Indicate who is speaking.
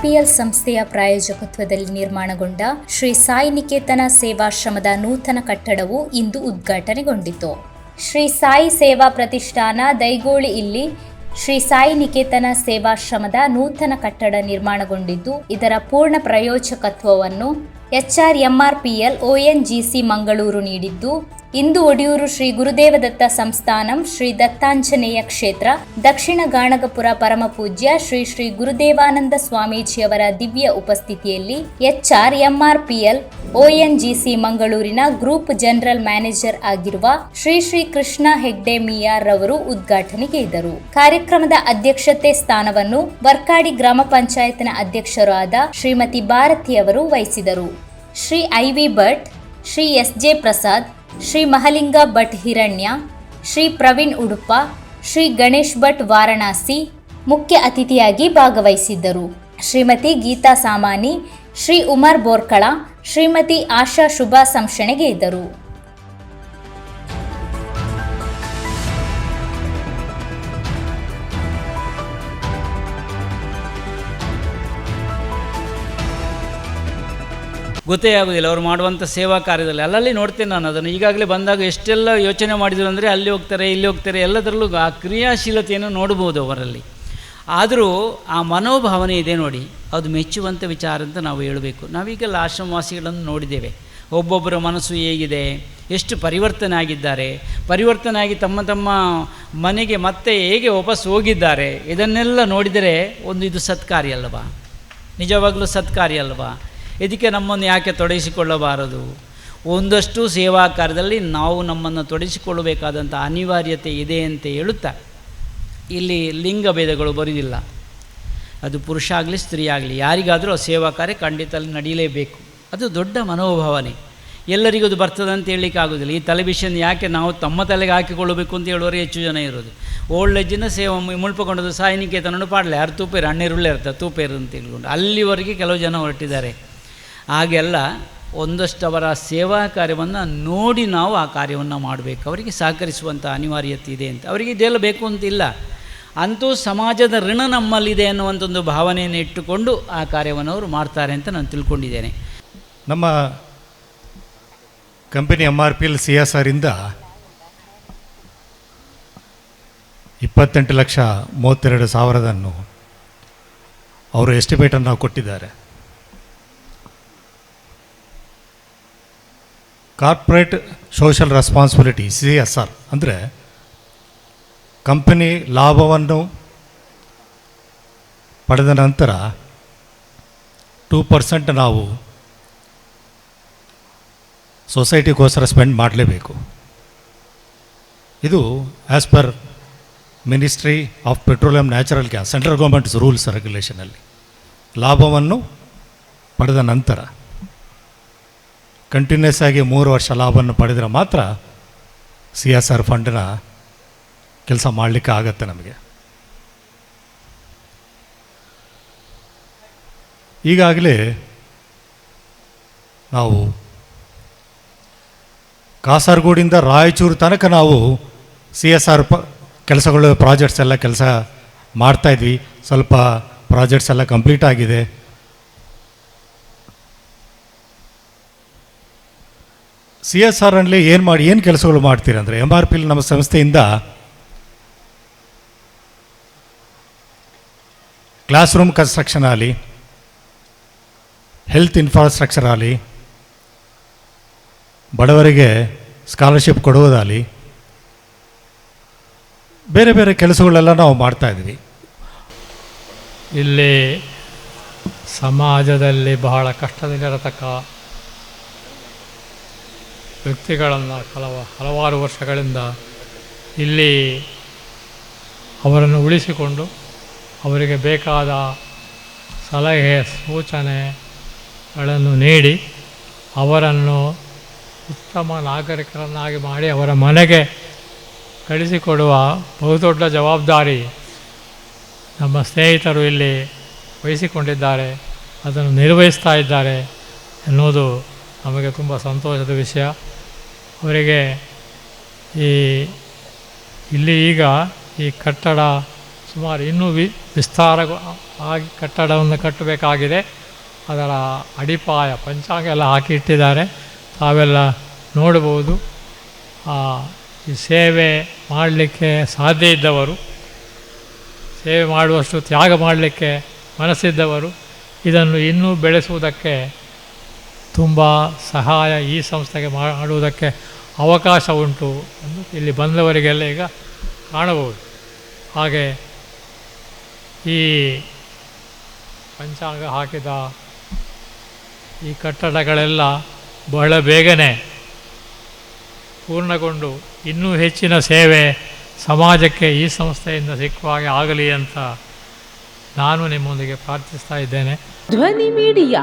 Speaker 1: MRPL ಸಂಸ್ಥೆಯ ಪ್ರಾಯೋಜಕತ್ವದಲ್ಲಿ ನಿರ್ಮಾಣಗೊಂಡ ಶ್ರೀ ಸಾಯಿ ನಿಕೇತನ ಸೇವಾಶ್ರಮದ ನೂತನ ಕಟ್ಟಡವು ಇಂದು ಉದ್ಘಾಟನೆಗೊಂಡಿತು. ಶ್ರೀ ಸಾಯಿ ಸೇವಾ ಪ್ರತಿಷ್ಠಾನ ದೈಗೋಳಿ ಇಲ್ಲಿ ಶ್ರೀ ಸಾಯಿ ನಿಕೇತನ ಸೇವಾಶ್ರಮದ ನೂತನ ಕಟ್ಟಡ ನಿರ್ಮಾಣಗೊಂಡಿದ್ದು, ಇದರ ಪೂರ್ಣ ಪ್ರಾಯೋಜಕತ್ವವನ್ನು ಎಚ್ಆರ್ಎಂಆರ್ಪಿಎಲ್ ಒಎನ್ಜಿಸಿ ಮಂಗಳೂರು ನೀಡಿದ್ದು ಇಂದು ಒಡಿಯೂರು ಶ್ರೀ ಗುರುದೇವದತ್ತ ಸಂಸ್ಥಾನಂ ಶ್ರೀ ದತ್ತಾಂಜನೇಯ ಕ್ಷೇತ್ರ, ದಕ್ಷಿಣ ಗಾಣಗಪುರ ಪರಮಪೂಜ್ಯ ಶ್ರೀ ಶ್ರೀ ಗುರುದೇವಾನಂದ ಸ್ವಾಮೀಜಿಯವರ ದಿವ್ಯ ಉಪಸ್ಥಿತಿಯಲ್ಲಿ ಎಚ್ಆರ್ ಎಂಆರ್ಪಿಎಲ್ ಒಎನ್ಜಿಸಿ ಮಂಗಳೂರಿನ ಗ್ರೂಪ್ ಜನರಲ್ ಮ್ಯಾನೇಜರ್ ಆಗಿರುವ ಶ್ರೀ ಶ್ರೀ ಕೃಷ್ಣ ಹೆಗ್ಡೆ ಮಿಯಾರ್ ರವರು ಉದ್ಘಾಟನೆಗೈದರು ಕಾರ್ಯಕ್ರಮದ ಅಧ್ಯಕ್ಷತೆ ಸ್ಥಾನವನ್ನು ವರ್ಕಾಡಿ ಗ್ರಾಮ ಪಂಚಾಯತ್ನ ಅಧ್ಯಕ್ಷರಾದ ಶ್ರೀಮತಿ ಭಾರತಿ ಅವರು ವಹಿಸಿದರು. Shri I V Bhat, Shri S J Prasad Shri Mahalinga Bhat Hiranya, Shri Praveen Udupa, Shri Ganesh Bhat Varanasi ಮುಖ್ಯ ಅತಿಥಿಯಾಗಿ ಭಾಗವಹಿಸಿದ್ದರು. ಶ್ರೀಮತಿ ಗೀತಾ ಸಾಮಾನಿ, ಶ್ರೀ ಉಮರ್ ಬೋರ್ಕಳ, ಶ್ರೀಮತಿ ಆಶಾ ಶುಭಾ ಸಂಶಣೆಗೆ ಇದ್ದರು.
Speaker 2: ಗೊತ್ತೇ ಆಗೋದಿಲ್ಲ. ಅವರು ಮಾಡುವಂಥ ಸೇವಾ ಕಾರ್ಯದಲ್ಲಿ. ಅಲ್ಲಲ್ಲಿ ನೋಡ್ತೇನೆ ನಾನು ಅದನ್ನು. ಈಗಾಗಲೇ ಬಂದಾಗ ಎಷ್ಟೆಲ್ಲ ಯೋಚನೆ ಮಾಡಿದರು ಅಂದರೆ ಅಲ್ಲಿ ಹೋಗ್ತಾರೆ, ಇಲ್ಲಿ ಹೋಗ್ತಾರೆ, ಎಲ್ಲದರಲ್ಲೂ ಆ ಕ್ರಿಯಾಶೀಲತೆಯನ್ನು ನೋಡ್ಬೋದು ಅವರಲ್ಲಿ. ಆದರೂ ಆ ಮನೋಭಾವನೆ ಇದೆ ನೋಡಿ. ಅದು ಮೆಚ್ಚುವಂಥ ವಿಚಾರ ಅಂತ ನಾವು ಹೇಳಬೇಕು. ನಾವೀಗೆಲ್ಲ ಆಶ್ರಮವಾಸಿಗಳನ್ನು ನೋಡಿದ್ದೇವೆ. ಒಬ್ಬೊಬ್ಬರ ಮನಸ್ಸು ಹೇಗಿದೆ, ಎಷ್ಟು ಪರಿವರ್ತನೆ ಆಗಿದ್ದಾರೆ. ಪರಿವರ್ತನೆ ಆಗಿ ತಮ್ಮ ತಮ್ಮ ಮನೆಗೆ ಮತ್ತೆ ಹೇಗೆ ವಾಪಸ್ ಹೋಗಿದ್ದಾರೆ. ಇದನ್ನೆಲ್ಲ ನೋಡಿದರೆ ಒಂದು ಇದು ಸತ್ಕಾರಿ ಅಲ್ವಾ? ನಿಜವಾಗಲೂ ಸತ್ಕಾರಿ ಅಲ್ವಾ? ಇದಕ್ಕೆ ನಮ್ಮನ್ನು ಯಾಕೆ ತೊಡಗಿಸಿಕೊಳ್ಳಬಾರದು? ಒಂದಷ್ಟು ಸೇವಾ ಕಾರ್ಯದಲ್ಲಿ ನಾವು ನಮ್ಮನ್ನು ತೊಡಗಿಸಿಕೊಳ್ಳಬೇಕಾದಂಥ ಅನಿವಾರ್ಯತೆ ಇದೆ ಅಂತ ಹೇಳುತ್ತಾ, ಇಲ್ಲಿ ಲಿಂಗ ಭೇದಗಳು ಬರುವುದಿಲ್ಲ. ಅದು ಪುರುಷ ಆಗಲಿ, ಸ್ತ್ರೀ ಆಗಲಿ, ಯಾರಿಗಾದರೂ ಆ ಸೇವಾ ಕಾರ್ಯ ಖಂಡಿತ ನಡೀಲೇಬೇಕು. ಅದು ದೊಡ್ಡ ಮನೋಭಾವನೆ. ಎಲ್ಲರಿಗೂ ಅದು ಬರ್ತದೆ ಅಂತ ಹೇಳಲಿಕ್ಕೆ ಆಗೋದಿಲ್ಲ ಈ ತಲೆಬಿಷನ್ ಯಾಕೆ ನಾವು ತಮ್ಮ ತಲೆಗೆ ಹಾಕಿಕೊಳ್ಳಬೇಕು ಅಂತ ಹೇಳುವರೆ ಹೆಚ್ಚು ಜನ ಇರೋದು. ಓಲ್ಡ್ ಏಜಿನ ಸೇವಾ ಮುಳ್ಪಕೊಂಡದ್ದು ಸಾಯಿನಿಕೇತನನ್ನು ಪಾಡಲೆ. ಯಾರು ತೂಪೇರು? ಹಣ್ಣೀರುಳ್ಳೇ ಇರ್ತಾರೆ ತೂಪೇರು ಅಂತ ಹೇಳ್ಕೊಂಡು. ಅಲ್ಲಿವರೆಗೆ ಕೆಲವು ಜನ ಹೊರಟಿದ್ದಾರೆ. ಹಾಗೆಲ್ಲ ಒಂದಷ್ಟು ಅವರ ಸೇವಾ ಕಾರ್ಯವನ್ನು ನೋಡಿ ನಾವು ಆ ಕಾರ್ಯವನ್ನು ಮಾಡಬೇಕು. ಅವರಿಗೆ ಸಹಕರಿಸುವಂಥ ಅನಿವಾರ್ಯತೆ ಇದೆ ಅಂತ. ಅವರಿಗೆ ಇದೆಲ್ಲ ಬೇಕು ಅಂತಿಲ್ಲ. ಅಂತೂ ಸಮಾಜದ ಋಣ ನಮ್ಮಲ್ಲಿದೆ ಅನ್ನುವಂಥ ಒಂದು ಭಾವನೆಯನ್ನು ಇಟ್ಟುಕೊಂಡು ಆ ಕಾರ್ಯವನ್ನು ಅವರು ಮಾಡ್ತಾರೆ ಅಂತ ನಾನು ತಿಳ್ಕೊಂಡಿದ್ದೇನೆ.
Speaker 3: ನಮ್ಮ company M R P L C S ಆರಿಂದ ಇಪ್ಪತ್ತೆಂಟು ಲಕ್ಷ ಮೂವತ್ತೆರಡು ಸಾವಿರದನ್ನು ಅವರು ಎಸ್ಟಿಮೇಟನ್ನು ಕೊಟ್ಟಿದ್ದಾರೆ. Corporate social responsibility, C S R, ಅಂದರೆ ಕಂಪನಿ ಲಾಭವನ್ನು ಪಡೆದ ನಂತರ ಟೂ ಪರ್ಸೆಂಟ್ ನಾವು ಸೊಸೈಟಿಗೋಸ್ಕರ ಸ್ಪೆಂಡ್ ಮಾಡಲೇಬೇಕು. ಇದು as per ministry of petroleum natural gas central government's rules ರೆಗ್ಯುಲೇಷನಲ್ಲಿ ಲಾಭವನ್ನು ಪಡೆದ ನಂತರ ಕಂಟಿನ್ಯೂಸ್ ಆಗಿ ಮೂರು ವರ್ಷ ಲಾಭವನ್ನು ಪಡೆದರೆ ಮಾತ್ರ ಸಿ ಎಸ್ ಆರ್ ಫಂಡ್ನ ಕೆಲಸ ಮಾಡಲಿಕ್ಕೆ ಆಗತ್ತೆ ನಮಗೆ. ಈಗಾಗಲೇ ನಾವು ಕಾಸರಗೋಡಿಂದ ರಾಯಚೂರು ತನಕ ನಾವು ಸಿ ಎಸ್ ಆರ್ ಪ ಕೆಲಸಗಳು ಪ್ರಾಜೆಕ್ಟ್ಸ್ ಎಲ್ಲ ಕೆಲಸ ಮಾಡ್ತಾಯಿದ್ವಿ ಸ್ವಲ್ಪ ಪ್ರಾಜೆಕ್ಟ್ಸ್ ಎಲ್ಲ ಕಂಪ್ಲೀಟ್ ಆಗಿದೆ. ಸಿ ಎಸ್ ಆರ್ ಅಲ್ಲಿ ಏನು ಮಾಡಿ, ಏನು ಕೆಲಸಗಳು ಮಾಡ್ತೀರಿ ಅಂದರೆ ಎಂ ಆರ್ ಪಿಲ್ ನಮ್ಮ ಸಂಸ್ಥೆಯಿಂದ ಕ್ಲಾಸ್ ರೂಮ್ ಕನ್ಸ್ಟ್ರಕ್ಷನ್ ಆಗಲಿ ಹೆಲ್ತ್ ಇನ್ಫ್ರಾಸ್ಟ್ರಕ್ಚರ್ ಆಗಲಿ ಬಡವರಿಗೆ ಸ್ಕಾಲರ್ಶಿಪ್ ಕೊಡುವುದಾಗಲಿ ಬೇರೆ ಬೇರೆ ಕೆಲಸಗಳೆಲ್ಲ ನಾವು ಮಾಡ್ತಾ ಮಾಡ್ತಾಯಿದ್ವಿ
Speaker 4: ಇಲ್ಲಿ ಸಮಾಜದಲ್ಲಿ ಬಹಳ ಕಷ್ಟದಲ್ಲಿರತಕ್ಕ ವ್ಯಕ್ತಿಗಳನ್ನು ಹಲವ, ಹಲವಾರು ವರ್ಷಗಳಿಂದ ಇಲ್ಲಿ ಅವರನ್ನು ಉಳಿಸಿಕೊಂಡು ಅವರಿಗೆ ಬೇಕಾದ ಸಲಹೆ, ಸೂಚನೆಗಳನ್ನು ನೀಡಿ ಅವರನ್ನು ಉತ್ತಮ ನಾಗರಿಕರನ್ನಾಗಿ ಮಾಡಿ ಅವರ ಮನೆಗೆ ಕಳಿಸಿಕೊಡುವ ಬಹುದೊಡ್ಡ ಜವಾಬ್ದಾರಿ ನಮ್ಮ ಸ್ನೇಹಿತರು ಇಲ್ಲಿ ವಹಿಸಿಕೊಂಡಿದ್ದಾರೆ, ಅದನ್ನು ನಿರ್ವಹಿಸ್ತಾ ಇದ್ದಾರೆ ಎನ್ನುವುದು ನಮಗೆ ತುಂಬ ಸಂತೋಷದ ವಿಷಯ. ಅವರಿಗೆ ಈ ಇಲ್ಲಿ ಈಗ ಈ ಕಟ್ಟಡ ಸುಮಾರು ಇನ್ನೂ ವಿ ವಿಸ್ತಾರ ಆಗಿ ಕಟ್ಟಡವನ್ನು ಕಟ್ಟಬೇಕಾಗಿದೆ. ಅದರ ಅಡಿಪಾಯ ಪಂಚಾಂಗ ಎಲ್ಲ ಹಾಕಿಟ್ಟಿದ್ದಾರೆ. ತಾವೆಲ್ಲ ನೋಡಬಹುದು. ಈ ಸೇವೆ ಮಾಡಲಿಕ್ಕೆ ಸಾಧ್ಯ ಇದ್ದವರು, ಸೇವೆ ಮಾಡುವಷ್ಟು ತ್ಯಾಗ ಮಾಡಲಿಕ್ಕೆ ಮನಸ್ಸಿದ್ದವರು ಇದನ್ನು ಇನ್ನೂ ಬೆಳೆಸುವುದಕ್ಕೆ ತುಂಬ ಸಹಾಯ ಈ ಸಂಸ್ಥೆಗೆ ಮಾಡುವುದಕ್ಕೆ ಅವಕಾಶ ಉಂಟು ಎಂದು ಇಲ್ಲಿ ಬಂದವರಿಗೆಲ್ಲ ಈಗ ಕಾಣಬಹುದು. ಹಾಗೆ ಈ ಪಂಚಾಂಗ ಹಾಕಿದ ಈ ಕಟ್ಟಡಗಳೆಲ್ಲ ಬಹಳ ಬೇಗನೆ ಪೂರ್ಣಗೊಂಡು ಇನ್ನೂ ಹೆಚ್ಚಿನ ಸೇವೆ ಸಮಾಜಕ್ಕೆ ಈ ಸಂಸ್ಥೆಯಿಂದ ಸಿಕ್ಕುವ ಹಾಗೆ ಆಗಲಿ ಅಂತ ನಾನು ನಿಮ್ಮೊಂದಿಗೆ ಪ್ರಾರ್ಥಿಸ್ತಾ ಇದ್ದೇನೆ.
Speaker 5: ಧ್ವನಿ ಮೀಡಿಯಾ.